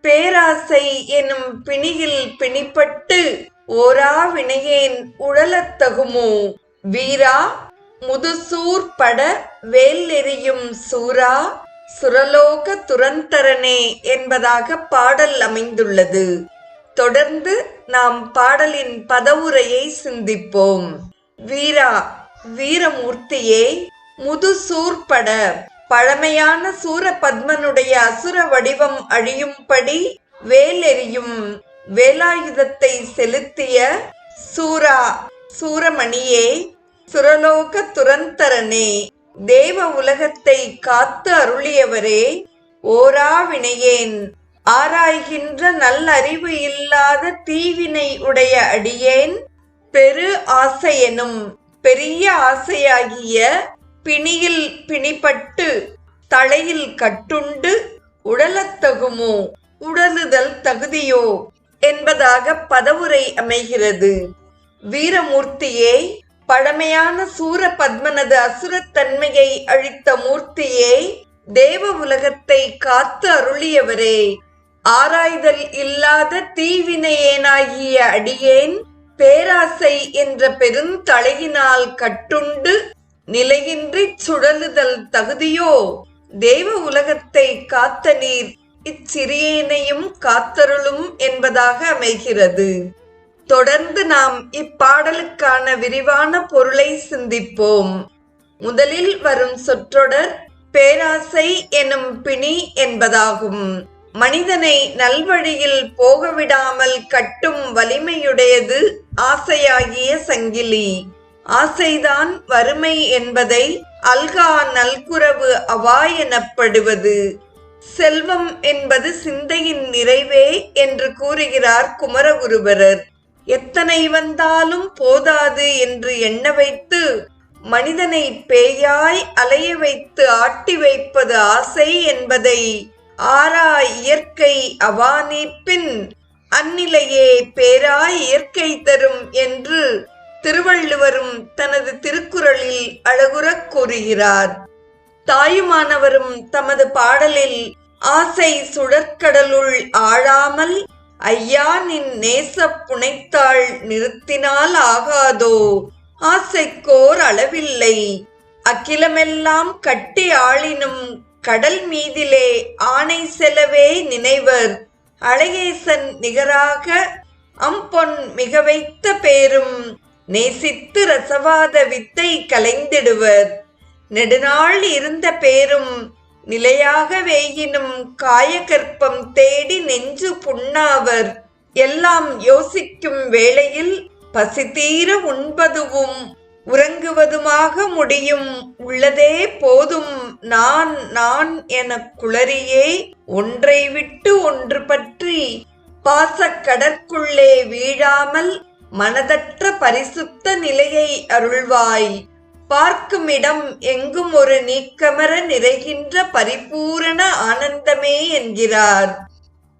பேராசை எனும் பிணியில் பிணிப்பட்டு ஓரா வினையேன் உழலத்தகுமோ வீரா முதுசூர் பட வேல் எறியும் சூரா சுரலோக துரந்தரனே என்பதாக பாடல் அமைந்துள்ளது. தொடர்ந்து நாம் பாடலின் பதவுரையை சிந்திப்போம். வீரா வீரமூர்த்தியே முதுசூர்பட பழமையான சூரபத்மனுடைய அசுர வடிவம் அழியும்படி வேலெறியும் வேலாயுதத்தை செலுத்திய சூரா சூரமணியே சுரலோக துரந்தரனே தேவ உலகத்தை காத்து அருளியவரே ஓரா வினையேன் ஆராய்கின்ற நல்லறிவு இல்லாத தீவினை உடைய அடியேன். பெரு ஆசையெனும் பெரிய ஆசையாகிய பிணியில் பிணிப்பட்டு தலையில் கட்டுண்டு உடலத்தகுமோ உடலுதல் தகுதியோ? என்பதாக பதவுரை அமைகிறது. வீரமூர்த்தியே பழமையான சூரபத்மனது அசுரத்தன்மையை அழித்த மூர்த்தியே தேவ உலகத்தை காத்து அருளியவரே. ஆராய்தல் இல்லாத தீவினையேனாகிய அடியேன் பேராசை என்ற பெருந்தலையினால் கட்டுண்டு நிலையின்றி சுழலுதல் தகுதியோ? தேவ உலகத்தை காத்த நீர் இச்சிறியேனையும் காத்தருளும் என்பதாக அமைகிறது. தொடர்ந்து நாம் இப்பாடலுக்கான விரிவான பொருளை சிந்திப்போம். முதலில் வரும் சொற்றொடர் பேராசை எனும் பிணி என்பதாகும். மனிதனை நல்வழியில் போகவிடாமல் கட்டும் வலிமையுடையது ஆசையாகிய சங்கிலி. ஆசைதான் வறுமை என்பதை அல்கா நல்குறவு அவா எனப்படுவது. செல்வம் என்பது சிந்தையின் நிறைவே என்று கூறுகிறார் குமரகுருபரர். எத்தனை வந்தாலும் போதாது என்று எண்ண வைத்து மனிதனை பேயாய் அலைய வைத்து ஆட்டி வைப்பது ஆசை என்பதை ஆரா இயற்கை அவானீப்பின் அந்நிலையே பேராய் இயற்கை தரும் என்று திருவள்ளுவரும் தனது திருக்குறளில் அழகுறக் கூறுகிறார். தாயுமானவரும் தமது பாடலில் ஆசை சுழற்கடலுள் ஆழாமல் ஐயா நின் நேச புனைத்தாள் நிறுத்தினால் ஆகாதோ? ஆசைக்கோர் அளவில்லை. அகிலமெல்லாம் கட்டி ஆளினும் கடல் மீதிலே ஆணை செலவே நினைவர். அழகேசன் நிகராக அம்பொன் மிக வைத்த பேரும் நேசித்து ரசவாத வித்தை கலைந்திடுவர். நெடுநாள் இருந்த பேரும் நிலையாக வேயினும் காயகற்பம் தேடி நெஞ்சு புண்ணாவர். எல்லாம் யோசிக்கும் வேளையில் பசிதீர உண்பதுவும் உறங்குவதுமாக முடியும். உள்ளதே போதும் நான் நான் என குளறியே. ஒன்றை விட்டு ஒன்று பற்றி பாசக்கடற்குள்ளே வீழாமல் மனதற்ற பரிசுத்த நிலையை அருள்வாய். பார்க்குமிடம் எங்கும் ஒரு நீக்கமர நிறைகின்ற பரிபூரண ஆனந்தமே என்கிறார்.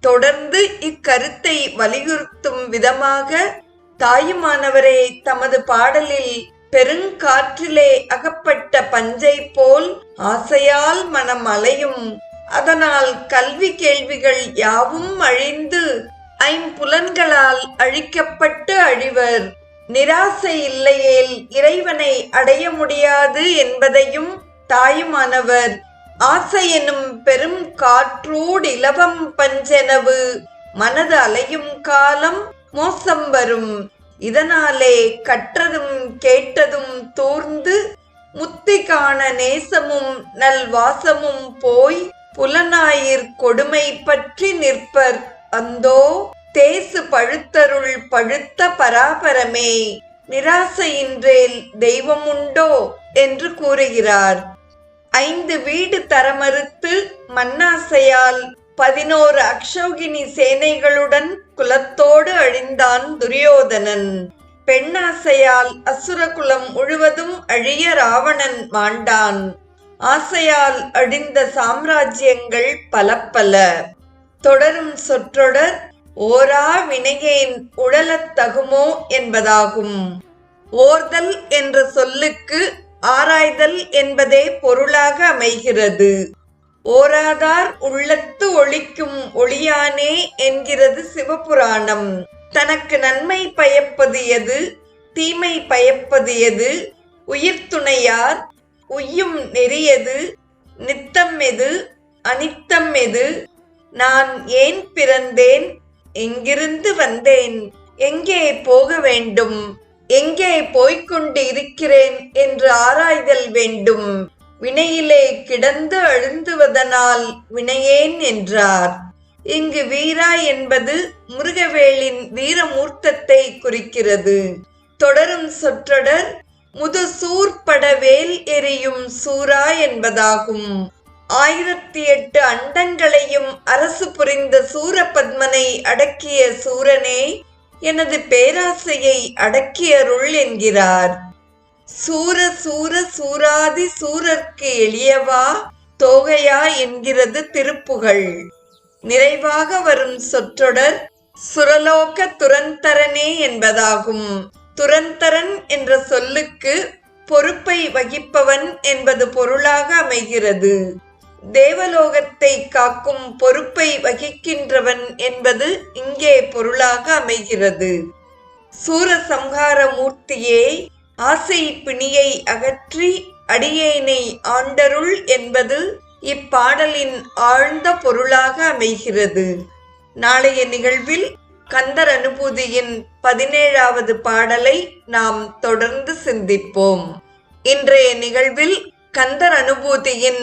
தொடர்ந்து இக்கருத்தை வலியுறுத்தும் விதமாக தாயுமானவரே தமது பாடலில் பெருங்காற்றிலே அகப்பட்ட பஞ்சை போல் ஆசையால் மனம் அலையும். அதனால் கல்வி கேள்விகள் யாவும் அழிந்து ஐம்புலன்களால் அழிக்கப்பட்டு அழிவர். நிராசை இல்லையேல் இறைவனை அடைய முடியாது என்பதையும் தாயுமானவர். ஆசை எனும் பெரும் காற்றூடு இலவம் பஞ்செனவு மனது அலையும் காலம் மோசம் வரும். இதனாலே கற்றதும் கேட்டதும் தூர்ந்து முத்தி காண நேசமும் நல்வாசமும் போய் புலனாயிர் கொடுமை பற்றி நிற்பர். அந்தோ தேசு பழுத்தருள் பழுத்த பராபரமே நிராசையின்றேல் தெய்வம் உண்டோ என்று கூறுகிறார். ஐந்து வீடு தரமறுத்து மன்னாசையால் பதினோரு அக்ஷோகினி சேனைகளுடன் குலத்தோடு அழிந்தான் துரியோதனன். பெண்ணாசையால் அசுரகுலம் முழுவதும் அழிய ராவணன் மாண்டான். ஆசையால் அழிந்த சாம்ராஜ்யங்கள் பல பல தொடரும் சொற்றொடர் ஓரா வினையேன் உழலத் தகுமோ என்பதாகும். ஓர்தல் என்ற சொல்லுக்கு ஆராய்தல் என்பதே பொருளாக அமைகிறது. ஓராதார் உள்ளத்து ஒழிக்கும் ஒளியானே என்கிறது சிவபுராணம். தனக்கு நன்மை பயப்பது எது? தீமை பயப்பது எது? உயிர்த்துணையார் உய்யும் நெறியது நித்தம் எது? அனித்தம் எது? நான் ஏன் பிறந்தேன்? எங்கிருந்து வந்தேன்? எங்கே போக வேண்டும்? எங்கே போய்கொண்டு இருக்கிறேன் என்று ஆராய்தல் வேண்டும். வினையிலே கிடந்து அழுந்துவதனால் வினையேன் என்றார். இங்கு வீரா என்பது முருகவேளின் வீரமூர்த்தத்தை குறிக்கிறது. தொடரும் சொற்றொடர் முது படவேல் எரியும் சூரா என்பதாகும். ஆயிரத்தி எட்டு அண்டங்களையும் அரசு புரிந்த சூரபத்மனை அடக்கிய சூரனே எனது பேராசையை அடக்கியருள் என்கிறார். சூர சூர சூராதி சூரர்க்கு எளியவா? தோகையா என்கிறது திருப்புகழ். நிறைவாக வரும் சொற்றொடர் சுரலோக துரந்தரனே என்பதாகும். துரந்தரன் என்ற சொல்லுக்கு பொறுப்பை வகிப்பவன் என்பது பொருளாக அமைகிறது. தேவலோகத்தை காக்கும் பொறுப்பை வகிக்கின்றவன் என்பது இங்கே பொருளாக அமைகிறது. சூரசம்ஹார மூர்த்தியே ஆசை பிணியை அகற்றி அடியேனை ஆண்டருள் என்பது இப்பாடலின் ஆழ்ந்த பொருளாக அமைகிறது. நாளைய நிகழ்வில் கந்தர் அனுபூதியின் பதினேழாவது பாடலை நாம் தொடர்ந்து சிந்திப்போம். இன்றைய நிகழ்வில் கந்தர் அனுபூதியின்